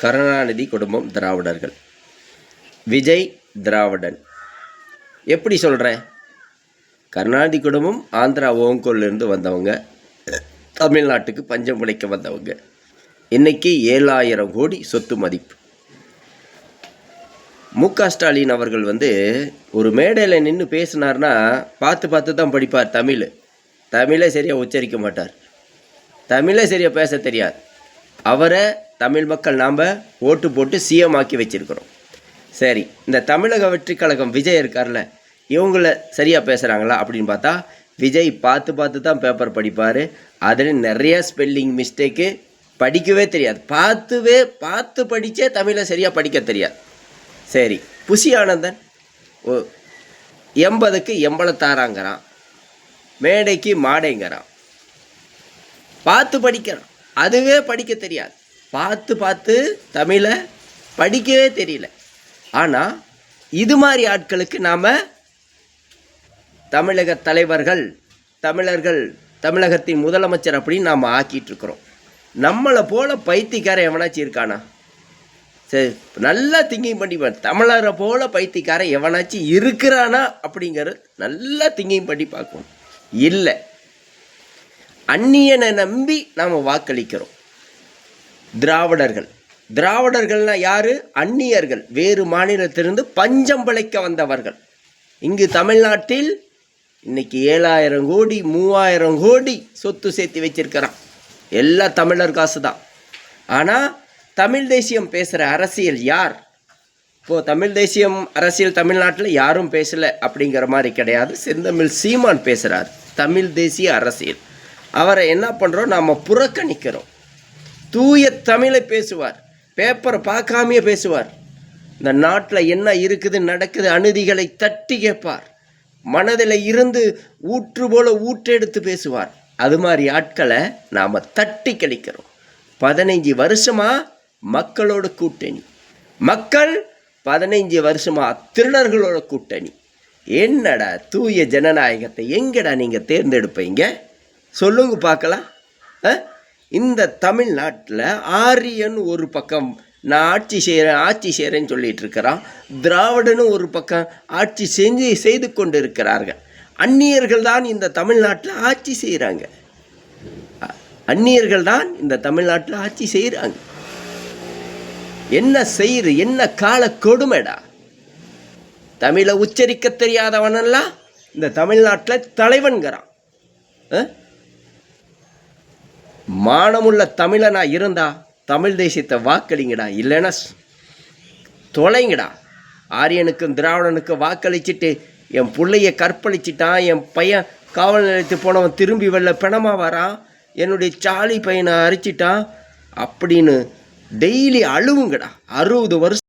கருணாநிதி குடும்பம் திராவிடர்கள். விஜய் திராவிடன். எப்படி சொல்கிற கருணாநிதி குடும்பம் ஆந்திரா ஓங்கோல்லேருந்து வந்தவங்க. தமிழ்நாட்டுக்கு பஞ்சம் பிழைக்க வந்தவங்க. இன்னைக்கு ஏழாயிரம் கோடி சொத்து மதிப்பு. மு க ஸ்டாலின் அவர்கள் வந்து ஒரு மேடையில் நின்று பேசினார்னா பார்த்து பார்த்து தான் படிப்பார் தமிழ். தமிழே சரியாக உச்சரிக்க மாட்டார். தமிழே சரியாக பேச தெரியாது. அவரை தமிழ் மக்கள் நாம் ஓட்டு போட்டு சிஎம் ஆக்கி வச்சிருக்கிறோம். சரி இந்த தமிழக வெற்றி கழகம் விஜய் இருக்கார்ல இவங்கள சரியாக பேசுகிறாங்களா அப்படின்னு பார்த்தா விஜய் பார்த்து பார்த்து தான் பேப்பர் படிப்பார். அதில் நிறைய ஸ்பெல்லிங் மிஸ்டேக்கு படிக்கவே தெரியாது. பார்த்துவே பார்த்து படித்தே தமிழை சரியாக படிக்க தெரியாது. சரி புஷி ஆனந்தன் ஓ எண்பதுக்கு எண்பலத்தாறாங்கிறான் மேடைக்கு மாடைங்கிறான். பார்த்து படிக்கிறான். அதுவே படிக்க தெரியாது. பார்த்து பார்த்து தமிழை படிக்கவே தெரியல. ஆனால் இது மாதிரி ஆட்களுக்கு நாம் தமிழக தலைவர்கள் தமிழர்கள் தமிழகத்தின் முதலமைச்சர் அப்படின்னு நாம் ஆக்கிட்டு இருக்கிறோம். நம்மளை போல் பைத்தியக்காரன் எவனாச்சும் இருக்கானா? சரி நல்லா திங்கிங் பண்ணி தமிழரை போல் பைத்தியக்காரன் எவனாச்சும் இருக்கிறானா அப்படிங்கிறது நல்லா திங்கிங் பண்ணி பார்க்கணும். இல்லை அந்நியனை நம்பி நாம் வாக்களிக்கிறோம். திராவிடர்கள். திராவிடர்கள்னால் யார்? அந்நியர்கள். வேறு மாநிலத்திலிருந்து பஞ்சம் பிழைக்க வந்தவர்கள். இங்கு தமிழ்நாட்டில் இன்னைக்கு ஏழாயிரம் கோடி மூவாயிரம் கோடி சொத்து சேர்த்து வச்சிருக்கிறான். எல்லாம் தமிழர் காசு தான் ஆனால் தமிழ் தேசியம் பேசுகிற அரசியல் யார்? இப்போது தமிழ் தேசியம் அரசியல் தமிழ்நாட்டில் யாரும் பேசலை அப்படிங்கிற மாதிரி கிடையாது. செந்தமிழ் சீமான் பேசுகிறார் தமிழ் தேசிய அரசியல். அவரை என்ன பண்ணுறோம் நாம் புறக்கணிக்கிறோம். தூய தமிழை பேசுவார். பேப்பரை பார்க்காமையே பேசுவார். இந்த நாட்டில் என்ன இருக்குது நடக்குது அநீதிகளை தட்டி கேட்பார். மனதில் இருந்து ஊற்று போல ஊற்றெடுத்து பேசுவார். அது மாதிரி ஆட்களை நாம் தட்டி கழிக்கிறோம். பதினைஞ்சு வருஷமாக மக்களோட கூட்டணி. மக்கள் பதினைஞ்சு வருஷமா திருடர்களோட கூட்டணி. என்னடா தூய ஜனநாயகத்தை எங்கடா நீங்கள் தேர்ந்தெடுப்பீங்க? சொல்லுங்க பார்க்கலாம். ஆ? இந்த தமிழ்நாட்டில் ஆரியன் ஒரு பக்கம் நான் ஆட்சி செய்கிறேன் ஆட்சி செய்கிறேன்னு சொல்லிட்டு இருக்கிறான். திராவிடனும் ஒரு பக்கம் ஆட்சி செஞ்சு செய்து கொண்டு இருக்கிறார்கள் அந்நியர்கள் தான் இந்த தமிழ்நாட்டில் ஆட்சி செய்கிறாங்க அந்நியர்கள் தான் இந்த தமிழ்நாட்டில் ஆட்சி செய்கிறாங்க என்ன செய்யுது என்ன கால கொடுமைடா? தமிழை உச்சரிக்க தெரியாதவனெல்லாம் இந்த தமிழ்நாட்டில் தலைவன்கிறான். ஆ? மானமுள்ள தமிழனா இருந்தா தமிழ் தேசியத்தை வாக்களிங்கடா இல்லைன்னா தொலைங்கடா. ஆரியனுக்கும் திராவிடனுக்கும் வாக்களிச்சிட்டு என் பிள்ளைய கற்பழிச்சிட்டான் என் பையன் காவல் நிலையத்துக்கு போனவன் திரும்பி வெளில பிணமாக வரான் என்னுடைய சாலி பையனை அரிச்சிட்டான் அப்படின்னு டெய்லி அழுவுங்கடா. அறுபது வருஷம்